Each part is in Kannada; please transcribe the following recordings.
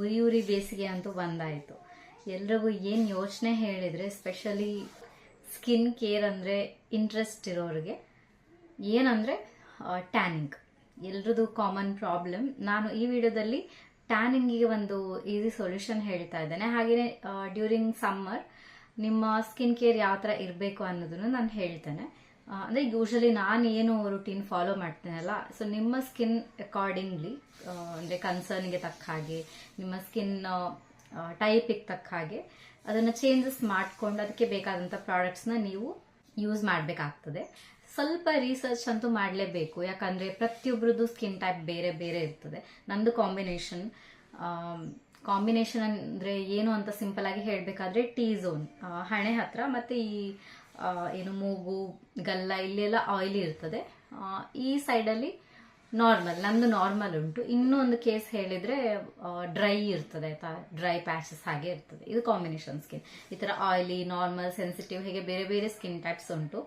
ಉರಿ ಉರಿ ಬೇಸಿಗೆ ಅಂತೂ ಬಂದಾಯಿತು. ಎಲ್ರಿಗೂ ಏನು ಯೋಚನೆ ಹೇಳಿದರೆ ಸ್ಪೆಷಲಿ ಸ್ಕಿನ್ ಕೇರ್ ಅಂದರೆ ಇಂಟ್ರೆಸ್ಟ್ ಇರೋರಿಗೆ, ಏನಂದರೆ ಟ್ಯಾನಿಂಗ್ ಎಲ್ರದ್ದು ಕಾಮನ್ ಪ್ರಾಬ್ಲಮ್ ನಾನು ಈ ವಿಡಿಯೋದಲ್ಲಿ ಟ್ಯಾನಿಂಗಿಗೆ ಒಂದು ಈಸಿ ಸೊಲ್ಯೂಷನ್ ಹೇಳ್ತಾ ಇದ್ದೇನೆ. ಹಾಗೆಯೇ ಡ್ಯೂರಿಂಗ್ ಸಮ್ಮರ್ ನಿಮ್ಮ ಸ್ಕಿನ್ ಕೇರ್ ಯಾವ ಥರ ಇರಬೇಕು ಅನ್ನೋದನ್ನು ನಾನು ಹೇಳ್ತೇನೆ. ಅಂದ್ರೆ ಯೂಶಲಿ ನಾನು ಏನು ರುಟೀನ್ ಫಾಲೋ ಮಾಡ್ತೇನಲ್ಲ ಸೊ ನಿಮ್ಮ ಸ್ಕಿನ್ ಅಕಾರ್ಡಿಂಗ್ಲಿ ಅಂದರೆ ಕನ್ಸರ್ನ್ಗೆ ತಕ್ಕ ಹಾಗೆ, ನಿಮ್ಮ ಸ್ಕಿನ್ ಟೈಪಿಗೆ ತಕ್ಕ ಹಾಗೆ, ಅದನ್ನು ಚೇಂಜಸ್ ಮಾಡಿಕೊಂಡು ಅದಕ್ಕೆ ಬೇಕಾದಂಥ ಪ್ರಾಡಕ್ಟ್ಸ್ನ ನೀವು ಯೂಸ್ ಮಾಡಬೇಕಾಗ್ತದೆ. ಸ್ವಲ್ಪ ರಿಸರ್ಚ್ ಅಂತೂ ಮಾಡಲೇಬೇಕು, ಯಾಕಂದರೆ ಪ್ರತಿಯೊಬ್ಬರದ್ದು ಸ್ಕಿನ್ ಟೈಪ್ ಬೇರೆ ಬೇರೆ ಇರ್ತದೆ. ನಂದು ಕಾಂಬಿನೇಷನ್ ಕಾಂಬಿನೇಷನ್ ಅಂದರೆ ಏನು ಅಂತ ಸಿಂಪಲ್ ಆಗಿ ಹೇಳಬೇಕಾದ್ರೆ ಟೀ ಝೋನ್ ಹಣೆ ಹತ್ರ ಮತ್ತು ಈ ಏನು ಮೂಗು, ಗಲ್ಲ, ಇಲ್ಲೆಲ್ಲ ಆಯಿಲಿ ಇರ್ತದೆ. ಈ ಸೈಡಲ್ಲಿ ನಾರ್ಮಲ್ ನಂದು ನಾರ್ಮಲ್ ಉಂಟು. ಇನ್ನೂ ಒಂದು ಕೇಸ್ ಹೇಳಿದ್ರೆ ಡ್ರೈ ಇರ್ತದೆ ಆಯ್ತಾ ಡ್ರೈ ಪ್ಯಾಚಸ್ ಹಾಗೆ ಇರ್ತದೆ. ಇದು ಕಾಂಬಿನೇಷನ್ ಸ್ಕಿನ್ ಈ ಥರ ಆಯಿಲಿ ನಾರ್ಮಲ್ ಸೆನ್ಸಿಟಿವ್ ಹೇಗೆ ಬೇರೆ ಬೇರೆ ಸ್ಕಿನ್ ಟೈಪ್ಸ್ ಉಂಟು.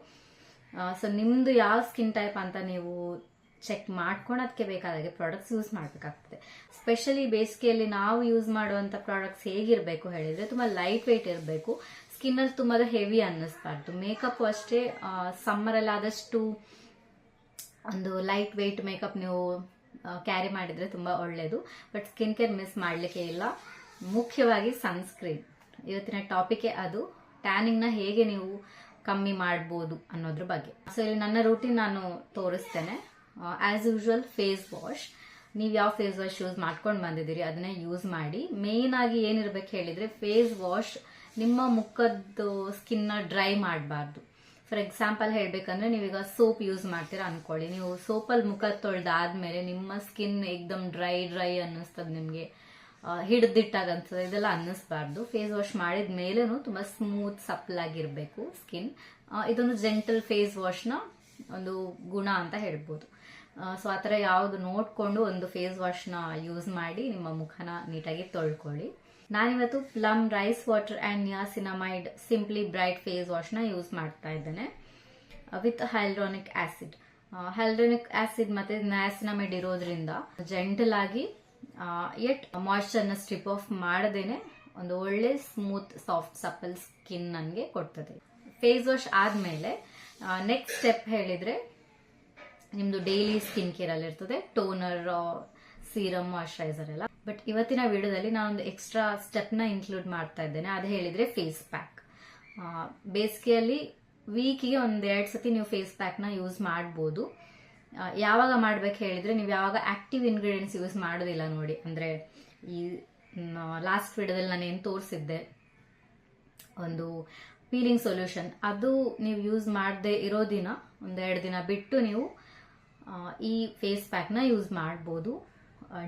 ಸೊ ನಿಮ್ದು ಯಾವ ಸ್ಕಿನ್ ಟೈಪ್ ಅಂತ ನೀವು ಚೆಕ್ ಮಾಡ್ಕೊಂಡು ಅದಕ್ಕೆ ಬೇಕಾದಾಗೆ ಪ್ರಾಡಕ್ಟ್ಸ್ ಯೂಸ್ ಮಾಡಬೇಕಾಗ್ತದೆ. ಸ್ಪೆಷಲಿ ಬೇಸಿಗೆಯಲ್ಲಿ ನಾವು ಯೂಸ್ ಮಾಡುವಂಥ ಪ್ರಾಡಕ್ಟ್ಸ್ ಹೇಗಿರಬೇಕು ಹೇಳಿದ್ರೆ, ತುಂಬ ಲೈಟ್ ವೆಯ್ಟ್ ಇರಬೇಕು. ಸ್ಕಿನ್ನಲ್ಲಿ ತುಂಬ ಹೆವಿ ಅನ್ನಿಸ್ಬಾರ್ದು. ಮೇಕಪ್ ಅಷ್ಟೇ ಸಮ್ಮರಲ್ಲಿ ಆದಷ್ಟು ಒಂದು ಲೈಟ್ ವೆಯ್ಟ್ ಮೇಕಪ್ ನೀವು ಕ್ಯಾರಿ ಮಾಡಿದರೆ ತುಂಬ ಒಳ್ಳೆಯದು ಬಟ್ ಸ್ಕಿನ್ ಕೇರ್ ಮಿಸ್ ಮಾಡಲಿಕ್ಕೆ ಇಲ್ಲ. ಮುಖ್ಯವಾಗಿ ಸನ್ಸ್ಕ್ರೀನ್ ಇವತ್ತಿನ ಟಾಪಿಕೇ ಅದು ನ ಹೇಗೆ ನೀವು ಕಮ್ಮಿ ಮಾಡ್ಬೋದು ಅನ್ನೋದ್ರ ಬಗ್ಗೆ. ಸೊ ಇಲ್ಲಿ ನನ್ನ ರೂಟೀನ್ ನಾನು ತೋರಿಸ್ತೇನೆ. ಆ್ಯಸ್ ಯೂಶುವಲ್ ಫೇಸ್ ವಾಶ್ ನೀವು ಯಾವ ಫೇಸ್ ವಾಶ್ ಯೂಸ್ ಮಾಡ್ಕೊಂಡು ಬಂದಿದ್ದೀರಿ, ಅದನ್ನೇ ಯೂಸ್ ಮಾಡಿ. ಮೇನ್ ಆಗಿ ಏನಿರ್ಬೇಕು ಹೇಳಿದ್ರೆ ಫೇಸ್ ವಾಶ್ ನಿಮ್ಮ ಮುಖದ್ದು ಸ್ಕಿನ್ನ ಡ್ರೈ ಮಾಡಬಾರ್ದು. ಫಾರ್ ಎಕ್ಸಾಂಪಲ್ ಹೇಳಬೇಕಂದ್ರೆ ನೀವೀಗ ಸೋಪ್ ಯೂಸ್ ಮಾಡ್ತೀರಾ ಅನ್ಕೊಳ್ಳಿ. ನೀವು ಸೋಪಲ್ಲಿ ಮುಖ ತೊಳೆದಾದ್ಮೇಲೆ ನಿಮ್ಮ ಸ್ಕಿನ್ ಏಕ್ದಮ್ ಡ್ರೈ ಡ್ರೈ ಅನ್ನಿಸ್ತದೆ ನಿಮಗೆ. ಹಿಡ್ದಿಟ್ಟಾಗ ಇದೆಲ್ಲ ಅನ್ನಿಸ್ಬಾರ್ದು. ಫೇಸ್ ವಾಶ್ ಮಾಡಿದ ಮೇಲೂ ತುಂಬ ಸ್ಮೂತ್ ಸಪ್ಲ್ ಆಗಿರಬೇಕು ಸ್ಕಿನ್ ಇದೊಂದು ಜೆಂಟಲ್ ಫೇಸ್ ವಾಶ್ನ ಒಂದು ಗುಣ ಅಂತ ಹೇಳ್ಬೋದು. ಸೊ ಆ ಥರ ಯಾವುದು ನೋಡಿಕೊಂಡು ಒಂದು ಫೇಸ್ ವಾಶ್ನ ಯೂಸ್ ಮಾಡಿ ನಿಮ್ಮ ಮುಖನ ನೀಟಾಗಿ ತೊಳ್ಕೊಳ್ಳಿ. ನಾನಿವತ್ತು plum rice water and niacinamide simply bright face ವಾಶ್ನ use ಮಾಡ್ತಾ ಇದ್ದೇನೆ. With hyaluronic acid hyaluronic acid ಮತ್ತೆ ನಯಾಸಿನಮೈಡ್ ಇರೋದ್ರಿಂದ ಜೆಂಟಲ್ ಆಗಿ ಎಟ್ ಮಾಯ್ಶ್ಚರ್ನ ಸ್ಟ್ರಿಪ್ ಆಫ್ ಮಾಡದೇನೆ. ಒಂದು ಒಳ್ಳೆ ಸ್ಮೂತ್ ಸಾಫ್ಟ್ ಸಪ್ಪಲ್ ಸ್ಕಿನ್ ನನಗೆ ಕೊಡ್ತದೆ. ಫೇಸ್ ವಾಶ್ ಆದಮೇಲೆ ನೆಕ್ಸ್ಟ್ ಸ್ಟೆಪ್ ಹೇಳಿದ್ರೆ ನಿಮ್ಮದು ಡೈಲಿ ಸ್ಕಿನ್ ಕೇರ್ ಅಲ್ಲಿ ಇರ್ತದೆ ಟೋನರ್ ಸೀರಮ್ ಮಾಯಶ್ಚರೈಸರ್ ಎಲ್ಲ. ಬಟ್ ಇವತ್ತಿನ ವಿಡಿಯೋದಲ್ಲಿ ನಾನೊಂದು ಎಕ್ಸ್ಟ್ರಾ ಸ್ಟೆಪ್ನ ಇನ್ಕ್ಲೂಡ್ ಮಾಡ್ತಾ ಇದ್ದೇನೆ. ಅದು ಹೇಳಿದರೆ ಫೇಸ್ ಪ್ಯಾಕ್ ಬೇಸಿಗೆಯಲ್ಲಿ ವೀಕಿಗೆ ಒಂದು ಎರಡು ಸತಿ ನೀವು ಫೇಸ್ ಪ್ಯಾಕ್ನ ಯೂಸ್ ಮಾಡ್ಬೋದು. ಯಾವಾಗ ಮಾಡ್ಬೇಕು ಹೇಳಿದರೆ ನೀವು ಯಾವಾಗ ಆಕ್ಟಿವ್ ಇಂಗ್ರೀಡಿಯೆಂಟ್ಸ್ ಯೂಸ್ ಮಾಡೋದಿಲ್ಲ ನೋಡಿ. ಅಂದರೆ ಈ ಲಾಸ್ಟ್ ವಿಡಿಯೋದಲ್ಲಿ ನಾನು ಏನು ತೋರಿಸಿದ್ದೆ? ಒಂದು ಪೀಲಿಂಗ್ ಸೊಲ್ಯೂಷನ್ ಅದು ನೀವು ಯೂಸ್ ಮಾಡದೆ ಇರೋ ದಿನ ಒಂದೆರಡು ದಿನ ಬಿಟ್ಟು ನೀವು ಈ ಫೇಸ್ ಪ್ಯಾಕ್ನ ಯೂಸ್ ಮಾಡ್ಬೋದು.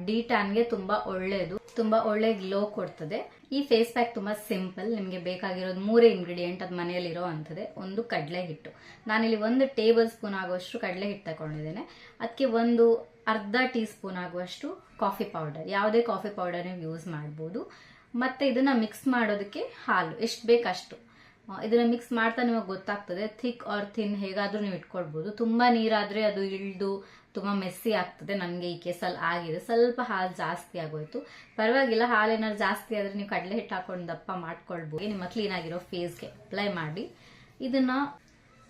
ಡಿ ಟ್ಯಾನ್ಗೆ ತುಂಬಾ ಒಳ್ಳೇದು. ತುಂಬಾ ಒಳ್ಳೆ ಗ್ಲೋ ಕೊಡ್ತದೆ. ಈ ಫೇಸ್ ಪ್ಯಾಕ್ ತುಂಬಾ ಸಿಂಪಲ್ ನಿಮಗೆ ಬೇಕಾಗಿರೋದು ಮೂರೇ ಇಂಗ್ರೀಡಿಯೆಂಟ್ ಅದು ಮನೆಯಲ್ಲಿ ಇರೋ ಅಂಥದ್ದೇ. ಒಂದು ಕಡಲೆ ಹಿಟ್ಟು. ನಾನಿಲ್ಲಿ ಒಂದು ಟೇಬಲ್ ಸ್ಪೂನ್ ಆಗುವಷ್ಟು ಕಡಲೆ ಹಿಟ್ಟು ತಗೊಂಡಿದ್ದೇನೆ ಅದಕ್ಕೆ ಒಂದು ಅರ್ಧ ಟೀ ಸ್ಪೂನ್ ಆಗುವಷ್ಟು ಕಾಫಿ ಪೌಡರ್ ಯಾವುದೇ ಕಾಫಿ ಪೌಡರ್ ನೀವು ಯೂಸ್ ಮಾಡ್ಬೋದು. ಮತ್ತೆ ಇದನ್ನ ಮಿಕ್ಸ್ ಮಾಡೋದಕ್ಕೆ ಹಾಲು. ಎಷ್ಟು ಬೇಕಷ್ಟು. ಇದನ್ನ ಮಿಕ್ಸ್ ಮಾಡ್ತಾ ನಿಮಗೆ ಗೊತ್ತಾಗ್ತದೆ ಥಿಕ್ ಆರ್ ಥಿನ್ ಹೇಗಾದ್ರೂ ನೀವು ಇಟ್ಕೊಳ್ಬಹುದು ತುಂಬಾ ನೀರಾದ್ರೆ ಅದು ಇಳ್ದು ತುಂಬಾ ಮೆಸ್ಸಿ ಆಗ್ತದೆ ನನಗೆ ಈ ಕೇಸಲ್ಲಿ ಆಗಿದೆ. ಸ್ವಲ್ಪ ಹಾಲು ಜಾಸ್ತಿ ಆಗೋಯ್ತು. ಪರವಾಗಿಲ್ಲ ಹಾಲೇನಾದ್ರು ಜಾಸ್ತಿ ಆದ್ರೆ ನೀವು ಕಡಲೆ ಹಿಟ್ಟು ಹಾಕೊಂಡು ದಪ್ಪ ಮಾಡ್ಕೊಳ್ಬೋದು. ನಿಮ್ಮ ಕ್ಲೀನ್ ಆಗಿರೋ ಫೇಸ್ಗೆ ಅಪ್ಲೈ ಮಾಡಿ. ಇದನ್ನ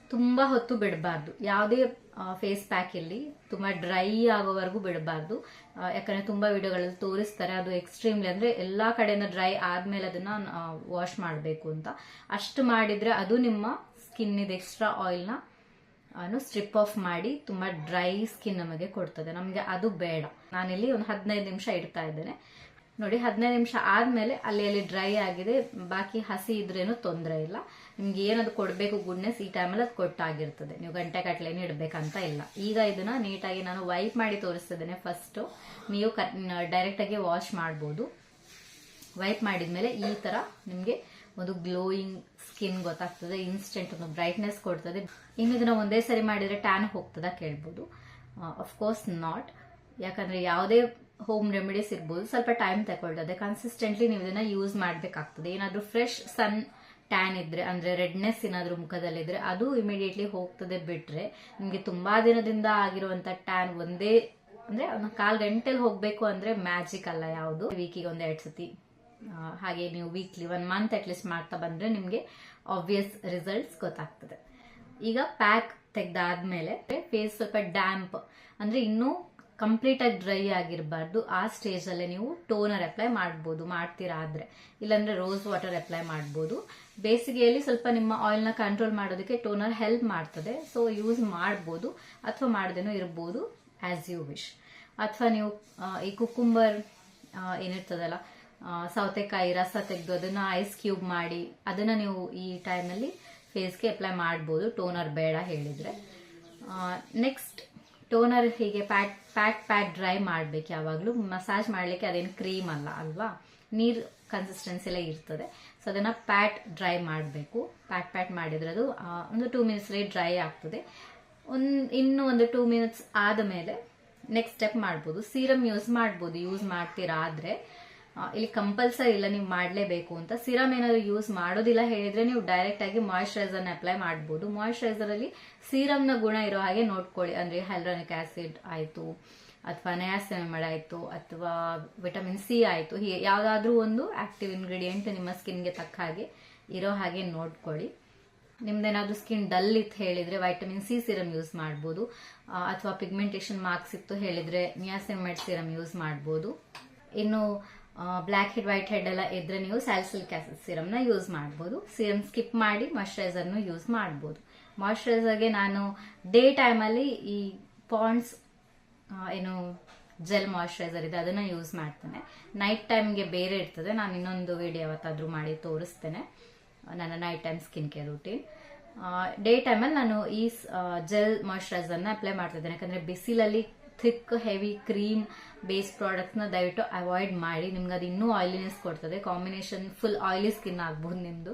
ತುಂಬಾ ಹೊತ್ತು ಬಿಡಬಾರ್ದು. ಯಾವುದೇ ಫೇಸ್ ಪ್ಯಾಕ್ ಇರಲಿ ತುಂಬಾ ಡ್ರೈ ಆಗೋವರೆಗೂ ಬಿಡಬಾರ್ದು. ಯಾಕಂದ್ರೆ ತುಂಬಾ ವಿಡಿಯೋಗಳಲ್ಲಿ ತೋರಿಸ್ತಾರೆ, ಅದು ಎಕ್ಸ್ಟ್ರೀಮ್ಲಿ ಅಂದ್ರೆ ಎಲ್ಲಾ ಕಡೆಯಿಂದ ಡ್ರೈ ಆದಮೇಲೆ ಅದನ್ನ ವಾಶ್ ಮಾಡಬೇಕು ಅಂತ. ಅಷ್ಟು ಮಾಡಿದ್ರೆ ಅದು ನಿಮ್ಮ ಸ್ಕಿನ್ ಇದು ಎಕ್ಸ್ಟ್ರಾ ಆಯಿಲ್ನ ಸ್ಟ್ರಿಪ್ ಆಫ್ ಮಾಡಿ ತುಂಬಾ ಡ್ರೈ ಸ್ಕಿನ್ ನಮಗೆ ಕೊಡ್ತದೆ. ನಮಗೆ ಅದು ಬೇಡ. ನಾನಿಲ್ಲಿ ಒಂದು ಹದಿನೈದು ನಿಮಿಷ ಇಡ್ತಾ ಇದ್ದೇನೆ. ನೋಡಿ, ಹದಿನೈದು ನಿಮಿಷ ಆದ್ಮೇಲೆ ಅಲ್ಲಿ ಅಲ್ಲಿ ಡ್ರೈ ಆಗಿದೆ. ಬಾಕಿ ಹಸಿ ಇದ್ರೇನು ತೊಂದರೆ ಇಲ್ಲ. ನಿಮ್ಗೆ ಏನದು ಕೊಡಬೇಕು ಗುಡ್ನೆಸ್ ಈ ಟೈಮಲ್ಲಿ ಅದು ಕೊಟ್ಟಾಗಿರ್ತದೆ. ನೀವು ಗಂಟೆ ಕಟ್ಲೇನು ಇಡಬೇಕಂತ ಇಲ್ಲ. ಈಗ ಇದನ್ನ ನೀಟಾಗಿ ನಾನು ವೈಪ್ ಮಾಡಿ ತೋರಿಸ್ತಿದ್ದೇನೆ ಫಸ್ಟ್ ನೀವು ಡೈರೆಕ್ಟ್ ಆಗಿ ವಾಶ್ ಮಾಡ್ಬೋದು. ವೈಪ್ ಮಾಡಿದ್ಮೇಲೆ ಈ ತರ ನಿಮಗೆ ಒಂದು ಗ್ಲೋಯಿಂಗ್ ಸ್ಕಿನ್ ಗೊತ್ತಾಗ್ತದೆ ಇನ್ಸ್ಟೆಂಟ್ ಒಂದು ಬ್ರೈಟ್ನೆಸ್ ಕೊಡ್ತದೆ. ಇನ್ನು ಇದನ್ನ ಒಂದೇ ಸರಿ ಮಾಡಿದ್ರೆ ಟ್ಯಾನ್ ಹೋಗ್ತದ ಕೇಳ್ಬೋದು. ಅಫ್ಕೋರ್ಸ್ ನಾಟ್ ಯಾಕಂದ್ರೆ ಯಾವುದೇ ಹೋಮ್ ರೆಮಿಡೀಸ್ ಇರ್ಬೋದು, ಸ್ವಲ್ಪ ಟೈಮ್ ತಗೊಳ್ತದೆ ಕನ್ಸಿಸ್ಟೆಂಟ್ಲಿ ನೀವು ಇದನ್ನ ಯೂಸ್ ಮಾಡಬೇಕಾಗ್ತದೆ. ಏನಾದ್ರೂ ಫ್ರೆಶ್ ಸನ್ ಟ್ಯಾನ್ ಇದ್ರೆ, ಅಂದ್ರೆ ರೆಡ್ನೆಸ್ ಏನಾದ್ರೂ ಮುಖದಲ್ಲಿದ್ರೆ ಅದು ಇಮಿಡಿಯೇಟ್ಲಿ ಹೋಗ್ತದೆ ಬಿಟ್ರೆ ನಿಮಗೆ ತುಂಬಾ ದಿನದಿಂದ ಆಗಿರುವಂತ ಟ್ಯಾನ್ ಒಂದೇ, ಅಂದ್ರೆ ಕಾಲು ಗಂಟೆಲಿ ಹೋಗಬೇಕು ಅಂದ್ರೆ ಮ್ಯಾಜಿಕ್ ಅಲ್ಲ ಯಾವುದು. ವೀಕಿಗೆ ಒಂದ್ ಎರಡ್ ಸತಿ ಹಾಗೆ ನೀವು ವೀಕ್ಲಿ ಒನ್ ಮಂತ್ ಅಟ್ಲೀಸ್ಟ್ ಮಾಡ್ತಾ ಬಂದರೆ ನಿಮಗೆ ಆಬ್ವಿಯಸ್ ರಿಸಲ್ಟ್ಸ್ ಗೊತ್ತಾಗ್ತದೆ. ಈಗ ಪ್ಯಾಕ್ ತೆಗ್ದಾದ್ಮೇಲೆ ಫೇಸ್ ಸ್ವಲ್ಪ ಡ್ಯಾಂಪ್ ಅಂದರೆ ಇನ್ನೂ ಕಂಪ್ಲೀಟಾಗಿ ಡ್ರೈ ಆಗಿರಬಾರ್ದು. ಆ ಸ್ಟೇಜಲ್ಲೇ ನೀವು ಟೋನರ್ ಅಪ್ಲೈ ಮಾಡ್ಬೋದು, ಮಾಡ್ತೀರಾ ಆದರೆ. ಇಲ್ಲಾಂದರೆ ರೋಸ್ ವಾಟರ್ ಅಪ್ಲೈ ಮಾಡ್ಬೋದು. ಬೇಸಿಗೆಯಲ್ಲಿ ಸ್ವಲ್ಪ ನಿಮ್ಮ ಆಯಿಲ್ನ ಕಂಟ್ರೋಲ್ ಮಾಡೋದಕ್ಕೆ ಟೋನರ್ ಹೆಲ್ಪ್ ಮಾಡ್ತದೆ. ಸೊ ಯೂಸ್ ಮಾಡ್ಬೋದು ಅಥವಾ ಮಾಡದೇನೂ ಇರ್ಬೋದು ಆ್ಯಸ್ ಯು ವಿಶ್ ಅಥವಾ ನೀವು ಈ ಕುಕ್ಕುಂಬರ್ ಏನಿರ್ತದಲ್ಲ ಸೌತೆಕಾಯಿ ರಸ ತೆಗೆದು ಅದನ್ನ ಐಸ್ ಕ್ಯೂಬ್ ಮಾಡಿ, ಅದನ್ನ ನೀವು ಈ ಟೈಮಲ್ಲಿ ಫೇಸ್ಗೆ ಅಪ್ಲೈ ಮಾಡ್ಬೋದು. ಟೋನರ್ ಬೇಡ ಹೇಳಿದ್ರೆ. ನೆಕ್ಸ್ಟ್ ಟೋನರ್ ಹೀಗೆ ಪ್ಯಾಕ್ ಪ್ಯಾಕ್ ಪ್ಯಾಕ್ ಡ್ರೈ ಮಾಡ್ಬೇಕು ಯಾವಾಗಲೂ. ಮಸಾಜ್ ಮಾಡಲಿಕ್ಕೆ ಅದೇನು ಕ್ರೀಮ್ ಅಲ್ಲ, ಅಲ್ವಾ? ನೀರು ಕನ್ಸಿಸ್ಟೆನ್ಸಿ ಎಲ್ಲ ಇರ್ತದೆ. ಸೊ ಅದನ್ನ ಪ್ಯಾಟ್ ಡ್ರೈ ಮಾಡಬೇಕು. ಪ್ಯಾಟ್ ಪ್ಯಾಟ್ ಮಾಡಿದ್ರೆ ಅದು ಒಂದು ಟೂ ಮಿನಿಟ್ಸಲ್ಲಿ ಡ್ರೈ ಆಗ್ತದೆ. ಒಂದು, ಇನ್ನೂ ಒಂದು ಟೂ ಮಿನಿಟ್ಸ್ ಆದ ಮೇಲೆ ನೆಕ್ಸ್ಟ್ ಸ್ಟೆಪ್ ಮಾಡ್ಬೋದು. ಸೀರಮ್ ಯೂಸ್ ಮಾಡ್ಬೋದು. ಯೂಸ್ ಮಾಡ್ತೀರಾ ಆದರೆ ಇಲ್ಲಿ ಕಂಪಲ್ಸರಿ ಇಲ್ಲ, ನೀವು ಮಾಡಲೇಬೇಕು ಅಂತ. ಸಿರಮ್ ಏನಾದರೂ ಯೂಸ್ ಮಾಡೋದಿಲ್ಲ ಹೇಳಿದ್ರೆ ನೀವು ಡೈರೆಕ್ಟ್ ಆಗಿ ಮಾಯಿಶ್ಚರೈಸರ್ನ ಅಪ್ಲೈ ಮಾಡ್ಬೋದು. ಮಾಯಿಶ್ಚರೈಸರ್ ಅಲ್ಲಿ ಸೀರಮ್ನ ಗುಣ ಇರೋ ಹಾಗೆ ನೋಡ್ಕೊಳ್ಳಿ. ಅಂದ್ರೆ ಹೈಲ್ರಾನಿಕ್ ಆಸಿಡ್ ಆಯಿತು, ಅಥವಾ ನಯಾಸಿನಮಡ್ ಆಯಿತು, ಅಥವಾ ವಿಟಮಿನ್ ಸಿ ಆಯಿತು. ಹೀಗೆ ಯಾವ್ದಾದ್ರೂ ಒಂದು ಆಕ್ಟಿವ್ ಇಂಗ್ರೀಡಿಯೆಂಟ್ ನಿಮ್ಮ ಸ್ಕಿನ್ಗೆ ತಕ್ಕ ಹಾಗೆ ಇರೋ ಹಾಗೆ ನೋಡ್ಕೊಳ್ಳಿ. ನಿಮ್ದೇನಾದ್ರೂ ಸ್ಕಿನ್ ಡಲ್ ಇತ್ತು ಹೇಳಿದ್ರೆ ವೈಟಮಿನ್ ಸಿ ಸಿರಮ್ ಯೂಸ್ ಮಾಡ್ಬೋದು. ಅಥವಾ ಪಿಗ್ಮೆಂಟೇಷನ್ ಮಾರ್ಕ್ಸ್ ಇತ್ತು ಹೇಳಿದ್ರೆ ನಿಯಾಸಿನಮೈಡ್ ಸಿರಮ್ ಯೂಸ್ ಮಾಡ್ಬೋದು. ಇನ್ನು ಬ್ಲ್ಯಾಕ್ ಹೆಡ್ ವೈಟ್ ಹೆಡ್ ಎಲ್ಲ ಇದ್ರೆ ನೀವು ಸ್ಯಾಲ್ಸಿಲಿಕ್ ಆಸಿಡ್ ಸಿರಮ್ನ ಯೂಸ್ ಮಾಡ್ಬೋದು. ಸಿರಮ್ ಸ್ಕಿಪ್ ಮಾಡಿ ಮಾಯಶ್ಚರೈಸರ್ನು ಯೂಸ್ ಮಾಡ್ಬೋದು. ಮಾಯಶ್ಚರೈಸರ್ಗೆ ನಾನು ಡೇ ಟೈಮಲ್ಲಿ ಈ ಪಾಂಡ್ಸ್ ಏನು ಜೆಲ್ ಮಾಯಶ್ಚರೈಸರ್ ಇದೆ, ಅದನ್ನ ಯೂಸ್ ಮಾಡ್ತೇನೆ. ನೈಟ್ ಟೈಮ್ಗೆ ಬೇರೆ ಇರ್ತದೆ. ನಾನು ಇನ್ನೊಂದು ವಿಡಿಯೋ ಯಾವತ್ತಾದ್ರೂ ಮಾಡಿ ತೋರಿಸ್ತೇನೆ. ನನ್ನ night time skin care routine day ಟೈಮಲ್ಲಿ ನಾನು ಈ ಜೆಲ್ ಮಾಯಶ್ಚರೈಸರ್ನ ಅಪ್ಲೈ ಮಾಡ್ತಿದ್ದೇನೆ ಯಾಕಂದರೆ ಬಿಸಿಲಲ್ಲಿ ಥಿಕ್ ಹೆವಿ ಕ್ರೀಮ್ ಬೇಸ್ ಪ್ರಾಡಕ್ಟ್ಸ್ನ ದಯವಿಟ್ಟು ಅವಾಯ್ಡ್ ಮಾಡಿ. ನಿಮ್ಗೆ ಅದು ಇನ್ನೂ ಆಯಿಲಿನೆಸ್ ಕೊಡ್ತದೆ. ಕಾಂಬಿನೇಷನ್ ಫುಲ್ ಆಯಿಲಿ ಸ್ಕಿನ್ ಆಗ್ಬೋದು ನಿಮ್ದು.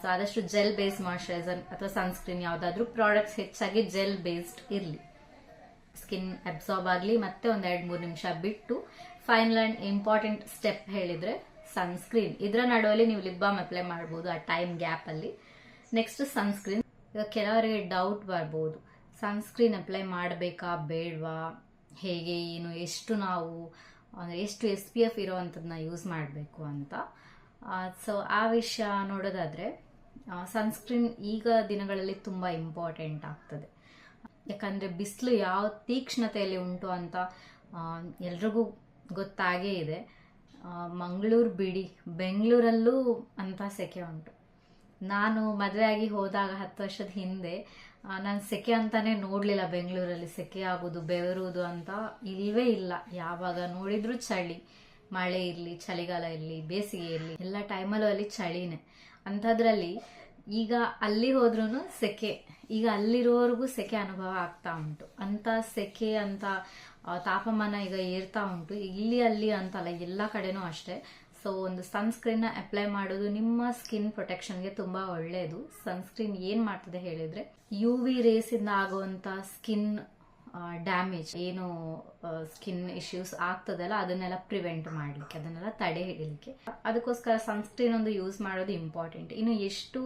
ಸೊ ಆದಷ್ಟು ಜೆಲ್ ಬೇಸ್ಡ್ ಮಾಯಶ್ಚರೈಸರ್ ಅಥವಾ ಸನ್ಸ್ಕ್ರೀನ್ ಯಾವುದಾದ್ರೂ ಪ್ರಾಡಕ್ಟ್ಸ್ ಹೆಚ್ಚಾಗಿ ಜೆಲ್ ಬೇಸ್ಡ್ ಇರಲಿ. ಸ್ಕಿನ್ ಅಬ್ಸಾರ್ಬ್ ಆಗಲಿ ಮತ್ತೆ ಒಂದ್ ಎರಡು ಮೂರು ನಿಮಿಷ ಬಿಟ್ಟು ಫೈನಲ್ ಅಂಡ್ ಇಂಪಾರ್ಟೆಂಟ್ ಸ್ಟೆಪ್ ಹೇಳಿದ್ರೆ ಸನ್ಸ್ಕ್ರೀನ್ ಇದರ ನಡುವಲ್ಲಿ ನೀವು ಲಿಪ್ ಬಾಮ್ ಅಪ್ಲೈ ಮಾಡ್ಬೋದು ಆ ಟೈಮ್ ಗ್ಯಾಪ್ ಅಲ್ಲಿ. ನೆಕ್ಸ್ಟ್ ಸನ್ಸ್ಕ್ರೀನ್ ಇವಾಗ ಕೆಲವರಿಗೆ ಡೌಟ್ ಬರ್ಬೋದು. ಸನ್ಸ್ಕ್ರೀನ್ ಅಪ್ಲೈ ಮಾಡಬೇಕಾ ಬೇಡವಾ? ಹೇಗೆ, ಏನು, ಎಷ್ಟು ನಾವು, ಅಂದರೆ ಎಷ್ಟು ಎಸ್ ಪಿ ಎಫ್ ಇರೋವಂಥದ್ದನ್ನ ಯೂಸ್ ಮಾಡಬೇಕು ಅಂತ. ಸೊ ಆ ವಿಷಯ ನೋಡೋದಾದರೆ ಸನ್ಸ್ಕ್ರೀನ್ ಈಗ ದಿನಗಳಲ್ಲಿ ತುಂಬ ಇಂಪಾರ್ಟೆಂಟ್ ಆಗ್ತದೆ. ಯಾಕಂದರೆ ಬಿಸಿಲು ಯಾವ ತೀಕ್ಷ್ಣತೆಯಲ್ಲಿ ಉಂಟು ಅಂತ ಎಲ್ರಿಗೂ ಗೊತ್ತಾಗೇ ಇದೆ. ಮಂಗಳೂರು ಬಿಡಿ, ಬೆಂಗಳೂರಲ್ಲೂ ಅಂತ ಸೆಕೆ ಉಂಟು. ನಾನು ಮದುವೆ ಆಗಿ ಹೋದಾಗ ಹತ್ತು ವರ್ಷದ ಹಿಂದೆ ನಾನು ಸೆಕೆ ಅಂತಾನೆ ನೋಡ್ಲಿಲ್ಲ ಬೆಂಗಳೂರಲ್ಲಿ ಸೆಕೆ ಆಗೋದು ಬೆವರುವುದು ಅಂತ ಇಲ್ವೇ ಇಲ್ಲ. ಯಾವಾಗ ನೋಡಿದ್ರು ಚಳಿ, ಮಳೆ ಇರಲಿ, ಚಳಿಗಾಲ ಇರಲಿ, ಬೇಸಿಗೆ ಇರಲಿ, ಎಲ್ಲ ಟೈಮಲ್ಲೂ ಅಲ್ಲಿ ಚಳಿನೇ. ಅಂಥದ್ರಲ್ಲಿ ಈಗ ಅಲ್ಲಿ ಹೋದ್ರೂ ಸೆಕೆ. ಈಗ ಅಲ್ಲಿರೋವರೆಗೂ ಸೆಕೆ ಅನುಭವ ಆಗ್ತಾ ಉಂಟು. ಅಂತ ಸೆಕೆ ಅಂತ ತಾಪಮಾನ ಈಗ ಏರ್ತಾ ಉಂಟು. ಇಲ್ಲಿ, ಅಲ್ಲಿ ಅಂತಲ್ಲ, ಎಲ್ಲ ಕಡೆನೂ ಅಷ್ಟೇ. ಸೊ ಒಂದು ಸನ್ಸ್ಕ್ರೀನ್ನ ಅಪ್ಲೈ ಮಾಡೋದು ನಿಮ್ಮ ಸ್ಕಿನ್ ಪ್ರೊಟೆಕ್ಷನ್ಗೆ ತುಂಬಾ ಒಳ್ಳೆಯದು ಸನ್ಸ್ಕ್ರೀನ್ ಏನು ಮಾಡ್ತದೆ ಹೇಳಿದ್ರೆ ಯು ವಿ ರೇಸಿಂದ ಇಂದ ಆಗುವಂತ ಸ್ಕಿನ್ ಡ್ಯಾಮೇಜ್ ಏನು ಸ್ಕಿನ್ ಇಶ್ಯೂಸ್ ಆಗ್ತದಲ್ಲ, ಅದನ್ನೆಲ್ಲ ಪ್ರಿವೆಂಟ್ ಮಾಡ್ಲಿಕ್ಕೆ, ಅದನ್ನೆಲ್ಲ ತಡೆ ಹಿಡಿಲಿಕ್ಕೆ ಅದಕ್ಕೋಸ್ಕರ ಸನ್ಸ್ಕ್ರೀನ್ ಒಂದು ಯೂಸ್ ಮಾಡೋದು ಇಂಪಾರ್ಟೆಂಟ್ ಇನ್ನು ಎಷ್ಟು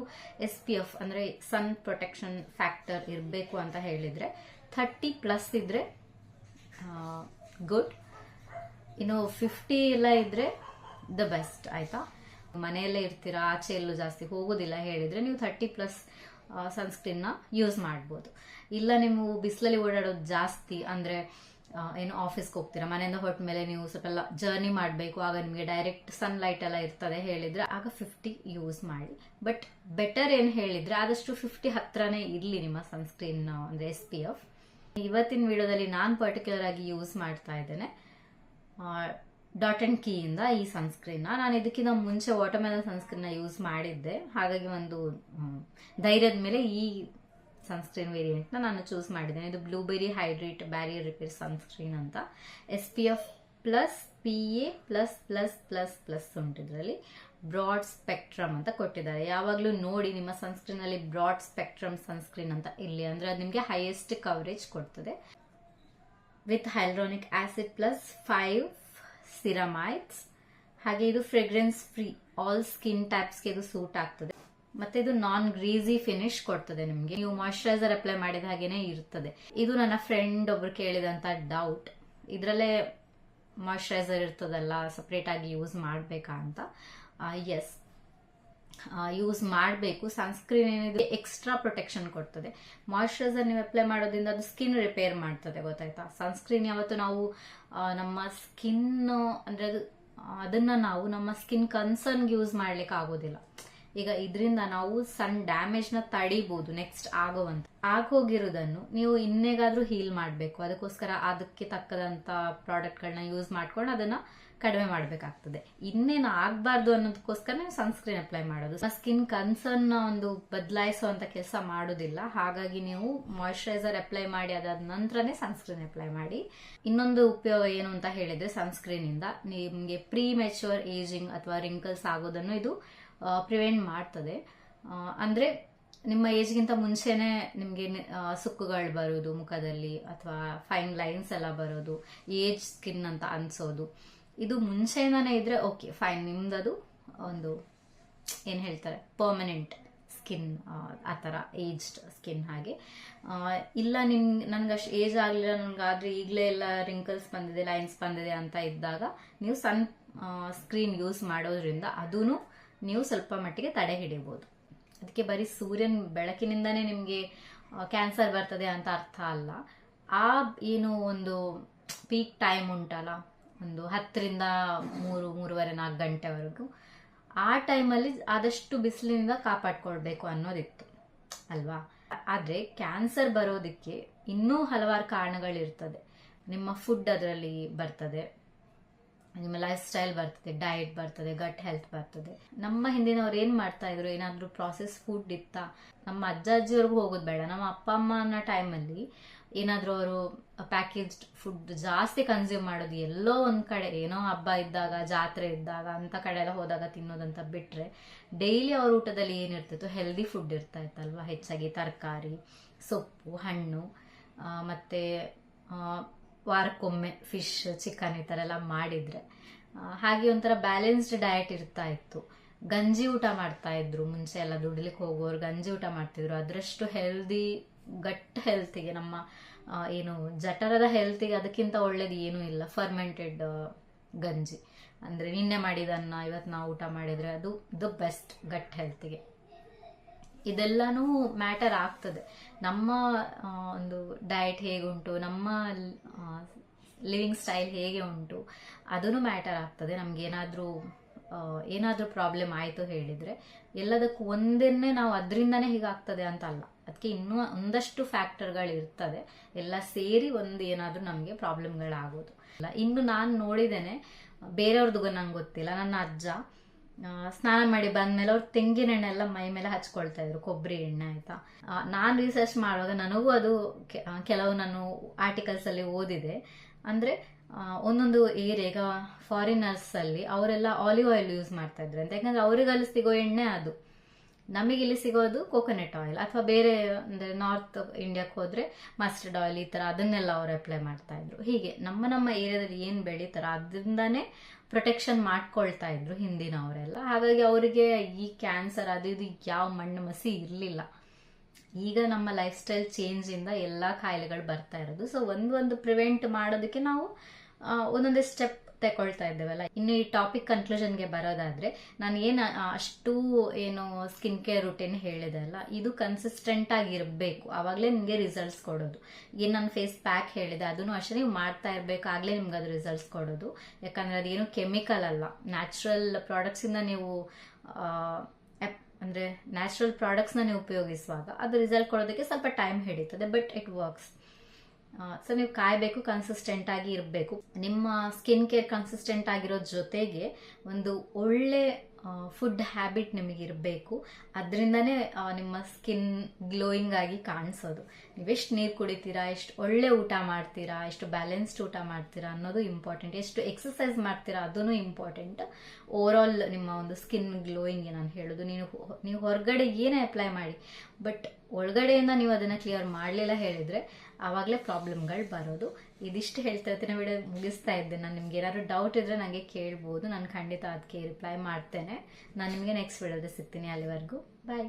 ಎಸ್ ಪಿ ಎಫ್ ಅಂದ್ರೆ ಸನ್ ಪ್ರೊಟೆಕ್ಷನ್ ಫ್ಯಾಕ್ಟರ್ ಇರಬೇಕು ಅಂತ ಹೇಳಿದ್ರೆ ಥರ್ಟಿ ಪ್ಲಸ್ ಇದ್ರೆ ಗುಡ್ ಇನ್ನು ಫಿಫ್ಟಿ ಎಲ್ಲ ಇದ್ರೆ ದ ಬೆಸ್ಟ್ ಆಯ್ತಾ? ಮನೆಯಲ್ಲೇ ಇರ್ತೀರಾ, ಆಚೆ ಎಲ್ಲೂ ಜಾಸ್ತಿ ಹೋಗೋದಿಲ್ಲ, ಹೇಳಿದ್ರೆ ನೀವು ಥರ್ಟಿ ಪ್ಲಸ್ ಸನ್ಸ್ಕ್ರೀನ್ನ ಯೂಸ್ ಮಾಡ್ಬೋದು. ಇಲ್ಲ ನೀವು ಬಿಸಿಲಲ್ಲಿ ಓಡಾಡೋದು ಜಾಸ್ತಿ ಅಂದ್ರೆ ಏನು ಆಫೀಸ್ಗೆ ಹೋಗ್ತೀರಾ, ಮನೆಯಿಂದ ಹೊಟ್ಟ ಮೇಲೆ ನೀವು ಸ್ವಲ್ಪ ಜರ್ನಿ ಮಾಡಬೇಕು, ಆಗ ನಿಮಗೆ ಡೈರೆಕ್ಟ್ ಸನ್ಲೈಟ್ ಎಲ್ಲ ಇರ್ತದೆ ಹೇಳಿದ್ರೆ, ಆಗ ಫಿಫ್ಟಿ ಯೂಸ್ ಮಾಡಿ. ಬಟ್ ಬೆಟರ್ ಏನು ಹೇಳಿದ್ರೆ, ಆದಷ್ಟು ಫಿಫ್ಟಿ ಹತ್ರನೇ ಇರಲಿ ನಿಮ್ಮ ಸನ್ಸ್ಕ್ರೀನ್ ಅಂದ್ರೆ ಎಸ್ ಪಿ ಎಫ್ ಇವತ್ತಿನ ವಿಡಿಯೋದಲ್ಲಿ ನಾನು ಪರ್ಟಿಕ್ಯುಲರ್ ಆಗಿ ಯೂಸ್ ಮಾಡ್ತಾ ಇದ್ದೇನೆ. ಡಾಟ್ ಅಂಡ್ ಕೀಯಿಂದ ಈ ಸನ್ಸ್ಕ್ರೀನ್ನ ನಾನು ಇದಕ್ಕಿಂತ ಮುಂಚೆ ವಾಟರ್ಮೆಲನ್ ಸನ್ಸ್ಕ್ರೀನ್ ಯೂಸ್ ಮಾಡಿದ್ದೆ. ಹಾಗಾಗಿ ಒಂದು ಧೈರ್ಯದ ಮೇಲೆ ಈ ಸನ್ಸ್ಕ್ರೀನ್ ವೇರಿಯಂಟ್ನ ನಾನು ಚೂಸ್ ಮಾಡಿದ್ದೇನೆ. ಇದು blueberry hydrate barrier repair sunscreen ಅಂತ. S P F plus P A plus plus plus plus ಉಂಟು ಇದರಲ್ಲಿ. ಬ್ರಾಡ್ ಸ್ಪೆಕ್ಟ್ರಮ್ ಅಂತ ಕೊಟ್ಟಿದ್ದಾರೆ. ಯಾವಾಗಲೂ ನೋಡಿ ನಿಮ್ಮ ಸನ್ಸ್ಕ್ರೀನಲ್ಲಿ ಬ್ರಾಡ್ ಸ್ಪೆಕ್ಟ್ರಮ್ ಸನ್ಸ್ಕ್ರೀನ್ ಅಂತ ಇಲ್ಲಿ ಅಂದ್ರೆ ಅದು ನಿಮಗೆ ಹೈಯೆಸ್ಟ್ ಕವರೇಜ್ ಕೊಡ್ತದೆ. With hyaluronic acid plus five ceramides ಹಾಗೆ ಇದು ಫ್ರೆಗ್ರೆನ್ಸ್ ಫ್ರೀ ಆಲ್ ಸ್ಕಿನ್ ಟೈಪ್ಸ್ಗೆ ಇದು ಸೂಟ್ ಆಗ್ತದೆ. ಮತ್ತೆ ಇದು ನಾನ್ ಗ್ರೀಸಿ ಫಿನಿಶ್ ಕೊಡ್ತದೆ ನಿಮಗೆ. ನೀವು ಮಾಯಶ್ಚರೈಸರ್ ಅಪ್ಲೈ ಮಾಡಿದ ಹಾಗೇನೆ ಇರ್ತದೆ. ಇದು ನನ್ನ ಫ್ರೆಂಡ್ ಒಬ್ರು ಕೇಳಿದಂತ ಡೌಟ್ ಇದರಲ್ಲೇ ಮಾಯಶ್ಚರೈಸರ್ ಇರ್ತದಲ್ಲ ಸಪ್ರೇಟಾಗಿ ಯೂಸ್ ಮಾಡಬೇಕಾ ಅಂತ. ಎಸ್ ಯೂಸ್ ಮಾಡಬೇಕು. ಸನ್ಸ್ಕ್ರೀನ್ ಏನಿದೆ ಎಕ್ಸ್ಟ್ರಾ ಪ್ರೊಟೆಕ್ಷನ್ ಕೊಡ್ತದೆ. ಮಾಯಶ್ಚರೈಸರ್ ನೀವು ಅಪ್ಲೈ ಮಾಡೋದ್ರಿಂದ ಅದು ಸ್ಕಿನ್ ರಿಪೇರ್ ಮಾಡ್ತದೆ, ಗೊತ್ತಾಯ್ತಾ? ಸನ್ಸ್ಕ್ರೀನ್ ಯಾವತ್ತು ನಾವು ನಮ್ಮ ಸ್ಕಿನ್ ಅಂದ್ರೆ ಅದು ಅದನ್ನ ನಾವು ನಮ್ಮ ಸ್ಕಿನ್ ಕನ್ಸರ್ನ್ಗೆ ಯೂಸ್ ಮಾಡ್ಲಿಕ್ಕೆ ಆಗೋದಿಲ್ಲ. ಈಗ ಇದರಿಂದ ನಾವು ಸಣ್ಣ ಡ್ಯಾಮೇಜ್ನ ತಡಿಬಹುದು ನೆಕ್ಸ್ಟ್ ಆಗುವಂತ. ಆಗೋಗಿರೋದನ್ನು ನೀವು ಇನ್ನೇಗಾದ್ರೂ ಹೀಲ್ ಮಾಡಬೇಕು. ಅದಕ್ಕೋಸ್ಕರ ಅದಕ್ಕೆ ತಕ್ಕದಂತ ಪ್ರಾಡಕ್ಟ್ಗಳನ್ನ ಯೂಸ್ ಮಾಡ್ಕೊಂಡು ಅದನ್ನ ಕಡಿಮೆ ಮಾಡಬೇಕಾಗ್ತದೆ. ಇನ್ನೇನು ಆಗಬಾರ್ದು ಅನ್ನೋದಕ್ಕೋಸ್ಕರ ನೀವು ಸನ್ಸ್ಕ್ರೀನ್ ಅಪ್ಲೈ ಮಾಡೋದು. ಸ್ಕಿನ್ ಕನ್ಸರ್ನ್ ಒಂದು ಬದಲಾಯಿಸುವಂತ ಕೆಲಸ ಮಾಡೋದಿಲ್ಲ. ಹಾಗಾಗಿ ನೀವು ಮಾಯಿಶ್ಚರೈಸರ್ ಅಪ್ಲೈ ಮಾಡಿ, ಅದಾದ ನಂತರನೇ ಸನ್ಸ್ಕ್ರೀನ್ ಅಪ್ಲೈ ಮಾಡಿ. ಇನ್ನೊಂದು ಉಪಯೋಗ ಏನು ಅಂತ ಹೇಳಿದ್ರೆ ಸನ್ಸ್ಕ್ರೀನ್ ಇಂದ. ನಿಮಗೆ ಪ್ರೀ ಮೆಚ್ಯೂರ್ ಏಜಿಂಗ್ ಅಥವಾ ರಿಂಕಲ್ಸ್ ಆಗೋದನ್ನು ಇದು ಪ್ರಿವೆಂಟ್ ಮಾಡ್ತದೆ. ಅಂದ್ರೆ ನಿಮ್ಮ ಏಜ್ಗಿಂತ ಮುಂಚೆನೆ ನಿಮಗೆ ಸುಕ್ಕುಗಳು ಬರೋದು ಮುಖದಲ್ಲಿ ಅಥವಾ ಫೈನ್ ಲೈನ್ಸ್ ಎಲ್ಲ ಬರೋದು ಏಜ್ ಸ್ಕಿನ್ ಅಂತ ಅನ್ಸೋದು. ಇದು ಮುಂಚೆಯಿಂದಾನೇ ಇದ್ರೆ ಓಕೆ ಫೈನ್ ನಿಮ್ದದು ಒಂದು ಏನು ಹೇಳ್ತಾರೆ? ಪರ್ಮನೆಂಟ್ ಸ್ಕಿನ್ ಆ ಥರ ಏಜ್ಡ್ ಸ್ಕಿನ್ ಹಾಗೆ. ಇಲ್ಲ ನಿಮ್ ನನ್ಗೆ ಅಷ್ಟು ಏಜ್ ಆಗಲಿಲ್ಲ, ನನ್ಗಾದ್ರೆ ಈಗಲೇ ಎಲ್ಲ ರಿಂಕಲ್ಸ್ ಬಂದಿದೆ ಲೈನ್ಸ್ ಬಂದಿದೆ ಅಂತ ಇದ್ದಾಗ ನೀವು ಸನ್ ಸ್ಕ್ರೀನ್ ಯೂಸ್ ಮಾಡೋದ್ರಿಂದ ಅದೂ ನೀವು ಸ್ವಲ್ಪ ಮಟ್ಟಿಗೆ ತಡೆ ಹಿಡಿಬೋದು. ಅದಕ್ಕೆ ಬರೀ ಸೂರ್ಯನ ಬೆಳಕಿನಿಂದನೇ ನಿಮಗೆ ಕ್ಯಾನ್ಸರ್ ಬರ್ತದೆ ಅಂತ ಅರ್ಥ ಅಲ್ಲ. ಆ, ಏನು ಒಂದು ಪೀಕ್ ಟೈಮ್ ಉಂಟಲ್ಲ? ಒಂದು ಹತ್ತರಿಂದ ಮೂರು, ಮೂರುವರೆ, ನಾಲ್ಕು ಗಂಟೆವರೆಗೂ. ಆ ಟೈಮಲ್ಲಿ ಆದಷ್ಟು ಬಿಸಿಲಿನಿಂದ ಕಾಪಾಡ್ಕೊಳ್ಬೇಕು ಅನ್ನೋದಿತ್ತು, ಅಲ್ವಾ? ಆದರೆ ಕ್ಯಾನ್ಸರ್ ಬರೋದಕ್ಕೆ ಇನ್ನೂ ಹಲವಾರು ಕಾರಣಗಳಿರ್ತದೆ. ನಿಮ್ಮ ಫುಡ್ ಅದರಲ್ಲಿ ಬರ್ತದೆ, ನಿಮ್ಮ ಲೈಫ್ ಸ್ಟೈಲ್ ಬರ್ತದೆ ಡಯಟ್ ಬರ್ತದೆ ಗಟ್ ಹೆಲ್ತ್ ಬರ್ತದೆ. ನಮ್ಮ ಹಿಂದಿನವ್ರು ಏನ್ ಮಾಡ್ತಾ ಇದ್ರು? ಏನಾದ್ರೂ ಪ್ರಾಸೆಸ್ ಫುಡ್ ಇತ್ತಾ? ನಮ್ಮ ಅಜ್ಜ ಅಜ್ಜಿವರೆಗೂ ಹೋಗೋದು ಬೇಡ. ನಮ್ಮ ಅಪ್ಪ ಅಮ್ಮನ ಟೈಮಲ್ಲಿ ಏನಾದ್ರೂ ಅವರು ಪ್ಯಾಕೇಜ್ಡ್ ಫುಡ್ ಜಾಸ್ತಿ ಕನ್ಸ್ಯೂಮ್ ಮಾಡೋದು ಎಲ್ಲೋ ಒಂದು ಕಡೆ, ಏನೋ ಹಬ್ಬ ಇದ್ದಾಗ, ಜಾತ್ರೆ ಇದ್ದಾಗ ಅಂಥ ಕಡೆ ಎಲ್ಲ ಹೋದಾಗ ತಿನ್ನೋದಂತ ಬಿಟ್ಟರೆ ಡೈಲಿ ಅವ್ರ ಊಟದಲ್ಲಿ ಏನಿರ್ತಿತ್ತು ಹೆಲ್ದಿ ಫುಡ್ ಇರ್ತಾ ಇತ್ತಲ್ವಾ? ಹೆಚ್ಚಾಗಿ ತರಕಾರಿ, ಸೊಪ್ಪು, ಹಣ್ಣು ಮತ್ತು ವಾರಕ್ಕೊಮ್ಮೆ ಫಿಶ್ ಚಿಕನ್ ಈ ಥರ ಎಲ್ಲ ಮಾಡಿದರೆ ಹಾಗೆ ಒಂಥರ ಬ್ಯಾಲೆನ್ಸ್ಡ್ ಡಯಟ್ ಇರ್ತಾ ಇತ್ತು. ಗಂಜಿ ಊಟ ಮಾಡ್ತಾ ಇದ್ರು. ಮುಂಚೆ ಎಲ್ಲ ದುಡಿಲಿಕ್ಕೆ ಹೋಗೋರು ಗಂಜಿ ಊಟ ಮಾಡ್ತಿದ್ರು. ಅದರಷ್ಟು ಹೆಲ್ದಿ ಗಟ್ ಹೆಲ್ತಿಗೆ ನಮ್ಮ ಏನು ಜಠರದ ಹೆಲ್ತಿಗೆ ಅದಕ್ಕಿಂತ ಒಳ್ಳೇದು ಏನೂ ಇಲ್ಲ. ಫರ್ಮೆಂಟೆಡ್ ಗಂಜಿ. ಅಂದರೆ ನಿನ್ನೆ ಮಾಡಿದನ್ನ ಇವತ್ತು ನಾವು ಊಟ ಮಾಡಿದರೆ ಅದು ದ ಬೆಸ್ಟ್ ಗಟ್ ಹೆಲ್ತಿಗೆ ಇದೆಲ್ಲನೂ ಮ್ಯಾಟರ್ ಆಗ್ತದೆ. ನಮ್ಮ ಒಂದು ಡಯಟ್ ಹೇಗುಂಟು, ನಮ್ಮ ಲಿವಿಂಗ್ ಸ್ಟೈಲ್ ಹೇಗೆ ಉಂಟು ಅದೂ ಮ್ಯಾಟರ್ ಆಗ್ತದೆ. ನಮ್ಗೆ ಏನಾದರೂ ಏನಾದ್ರೂ ಪ್ರಾಬ್ಲಮ್ ಆಯಿತು ಹೇಳಿದರೆ ಎಲ್ಲದಕ್ಕೂ ಒಂದನ್ನೇ ನಾವು ಅದರಿಂದನೇ ಹೀಗಾಗ್ತದೆ ಅಂತ ಅಲ್ಲ ಅದಕ್ಕೆ ಇನ್ನೂ ಒಂದಷ್ಟು ಫ್ಯಾಕ್ಟರ್ಗಳು ಇರ್ತದೆ ಎಲ್ಲ ಸೇರಿ ಒಂದು ಏನಾದರೂ ನಮಗೆ ಪ್ರಾಬ್ಲಮ್ಗಳಾಗೋದು. ಅಲ್ಲ, ಇನ್ನು ನಾನು ನೋಡಿದ್ದೇನೆ ಬೇರೆಯವ್ರದ್ದು ನಂಗೆ ಗೊತ್ತಿಲ್ಲ. ನನ್ನ ಅಜ್ಜ ಸ್ನಾನ ಮಾಡಿ ಬಂದ್ಮೇಲೆ ಅವ್ರು ತೆಂಗಿನ ಎಣ್ಣೆ ಎಲ್ಲ ಮೈ ಮೇಲೆ ಹಚ್ಕೊಳ್ತಾ ಇದ್ರು ಕೊಬ್ಬರಿ ಎಣ್ಣೆ ಆಯ್ತಾ. ನಾನು ರಿಸರ್ಚ್ ಮಾಡುವಾಗ ನನಗೂ ಅದು ಕೆಲವು ನಾನು ಆರ್ಟಿಕಲ್ಸ್ ಅಲ್ಲಿ ಓದಿದೆ. ಅಂದ್ರೆ ಒಂದೊಂದು ಏರಿಯಾಗ ಫಾರಿನರ್ಸ್ ಅಲ್ಲಿ ಅವರೆಲ್ಲ ಆಲಿವ್ ಆಯಿಲ್ ಯೂಸ್ ಮಾಡ್ತಾ ಇದ್ರು ಅಂತ. ಯಾಕಂದ್ರೆ ಅವರಿಗಲ್ಲಿ ಸಿಗೋ ಎಣ್ಣೆ ಅದು. ನಮಗೆ ಇಲ್ಲಿ ಸಿಗೋದು ಕೋಕೋನಟ್ ಆಯಿಲ್ ಅಥವಾ ಬೇರೆ ಅಂದರೆ ನಾರ್ತ್ ಇಂಡಿಯಾಕ್ಕೆ ಹೋದರೆ ಮಸ್ಟರ್ಡ್ ಆಯಿಲ್ ಈ ಥರ ಅದನ್ನೆಲ್ಲ ಅವರು ಅಪ್ಲೈ ಮಾಡ್ತಾ ಇದ್ರು. ಹೀಗೆ ನಮ್ಮ ನಮ್ಮ ಏರಿಯಾದಲ್ಲಿ ಏನು ಬೆಳೀತಾರ ಅದರಿಂದಾನೇ ಪ್ರೊಟೆಕ್ಷನ್ ಮಾಡ್ಕೊಳ್ತಾ ಇದ್ರು ಹಿಂದಿನವರೆಲ್ಲ. ಹಾಗಾಗಿ ಅವರಿಗೆ ಈ ಕ್ಯಾನ್ಸರ್ ಅದು ಇದು ಯಾವ ಮಣ್ಣು ಮಸಿ ಇರಲಿಲ್ಲ. ಈಗ ನಮ್ಮ ಲೈಫ್ ಸ್ಟೈಲ್ ಚೇಂಜ್ ಇಂದ ಎಲ್ಲಾ ಕಾಯಿಲೆಗಳು ಬರ್ತಾ ಇರೋದು. ಸೊ ಒಂದು ಒಂದು ಪ್ರಿವೆಂಟ್ ಮಾಡೋದಕ್ಕೆ ನಾವು ಒಂದೊಂದೇ ಸ್ಟೆಪ್ ತಗೊಳ್ತಾ ಇದ್ದೇವಲ್ಲ. ಇನ್ನು ಈ ಟಾಪಿಕ್ ಕನ್ಕ್ಲೂಷನ್ಗೆ ಬರೋದಾದ್ರೆ, ನಾನು ಏನು ಅಷ್ಟು ಏನು ಸ್ಕಿನ್ ಕೇರ್ ರುಟೀನ್ ಹೇಳಿದೆ ಅಲ್ಲ. ಇದು ಕನ್ಸಿಸ್ಟೆಂಟ್ ಆಗಿರಬೇಕು. ಆವಾಗಲೇ ನಿಮಗೆ ರಿಸಲ್ಟ್ಸ್ ಕೊಡೋದು. ಏನು ನಾನು ಫೇಸ್ ಪ್ಯಾಕ್ ಹೇಳಿದೆ, ಅದನ್ನು ಅಷ್ಟೇ ನೀವು ಮಾಡ್ತಾ ಇರಬೇಕು. ಆಗಲೇ ನಿಮ್ಗೆ ಅದು ರಿಸಲ್ಟ್ಸ್ ಕೊಡೋದು. ಯಾಕಂದ್ರೆ ಅದೇನು ಕೆಮಿಕಲ್ ಅಲ್ಲ. ನ್ಯಾಚುರಲ್ ಪ್ರಾಡಕ್ಟ್ಸಿಂದ ನೀವು ಅಂದರೆ ಅಂದ್ರೆ ನ್ಯಾಚುರಲ್ ಪ್ರಾಡಕ್ಟ್ಸ್ನ ನೀವು ಉಪಯೋಗಿಸುವಾಗ ಅದು ರಿಸಲ್ಟ್ ಕೊಡೋದಕ್ಕೆ ಸ್ವಲ್ಪ ಟೈಮ್ ಹಿಡಿತದೆ ಬಟ್ ಇಟ್ ವರ್ಕ್ಸ್ ಸೊ ನೀವು ಕಾಯಬೇಕು ಕನ್ಸಿಸ್ಟೆಂಟ್ ಆಗಿ ಇರಬೇಕು. ನಿಮ್ಮ ಸ್ಕಿನ್ ಕೇರ್ ಕನ್ಸಿಸ್ಟೆಂಟ್ ಆಗಿರೋ ಜೊತೆಗೆ ಒಂದು ಒಳ್ಳೆ ಫುಡ್ ಹ್ಯಾಬಿಟ್ ನಿಮಗೆ ಇರಬೇಕು. ಅದರಿಂದನೇ ನಿಮ್ಮ ಸ್ಕಿನ್ ಗ್ಲೋಯಿಂಗ್ ಆಗಿ ಕಾಣಿಸೋದು. ನೀವೆಷ್ಟು ನೀರು ಕುಡಿತೀರಾ, ಎಷ್ಟು ಒಳ್ಳೆ ಊಟ ಮಾಡ್ತೀರಾ, ಎಷ್ಟು ಬ್ಯಾಲೆನ್ಸ್ಡ್ ಊಟ ಮಾಡ್ತೀರಾ ಅನ್ನೋದು ಇಂಪಾರ್ಟೆಂಟ್ ಎಷ್ಟು ಎಕ್ಸಸೈಸ್ ಮಾಡ್ತೀರಾ ಅದೂ ಇಂಪಾರ್ಟೆಂಟ್ ಓವರ್ ನಿಮ್ಮ ಒಂದು ಸ್ಕಿನ್ ಗ್ಲೋಯಿಂಗ್ ನಾನು ಹೇಳೋದು. ನೀವು ನೀವು ಹೊರಗಡೆ ಏನೇ ಅಪ್ಲೈ ಮಾಡಿ ಬಟ್ ಒಳಗಡೆಯಿಂದ ನೀವು ಅದನ್ನು ಕ್ಲಿಯರ್ ಮಾಡಲಿಲ್ಲ ಹೇಳಿದ್ರೆ ಆವಾಗಲೇ ಪ್ರಾಬ್ಲಮ್ಗಳು ಬರೋದು. ಇದಿಷ್ಟು ಹೇಳ್ತಾ ಇರ್ತೀನಿ ವಿಡಿಯೋ ಮುಗಿಸ್ತಾ ಇದ್ದೆ. ನಾನು ನಿಮ್ಗೆ ಏನಾದ್ರು ಡೌಟ್ ಇದ್ರೆ ನನಗೆ ಕೇಳ್ಬೋದು. ನಾನು ಖಂಡಿತ ಅದಕ್ಕೆ ರಿಪ್ಲೈ ಮಾಡ್ತೇನೆ. ನಾನು ನಿಮಗೆ ನೆಕ್ಸ್ಟ್ ವಿಡಿಯೋದಲ್ಲಿ ಸಿಗ್ತೀನಿ ಅಲ್ಲಿವರೆಗೂ. ಬಾಯ್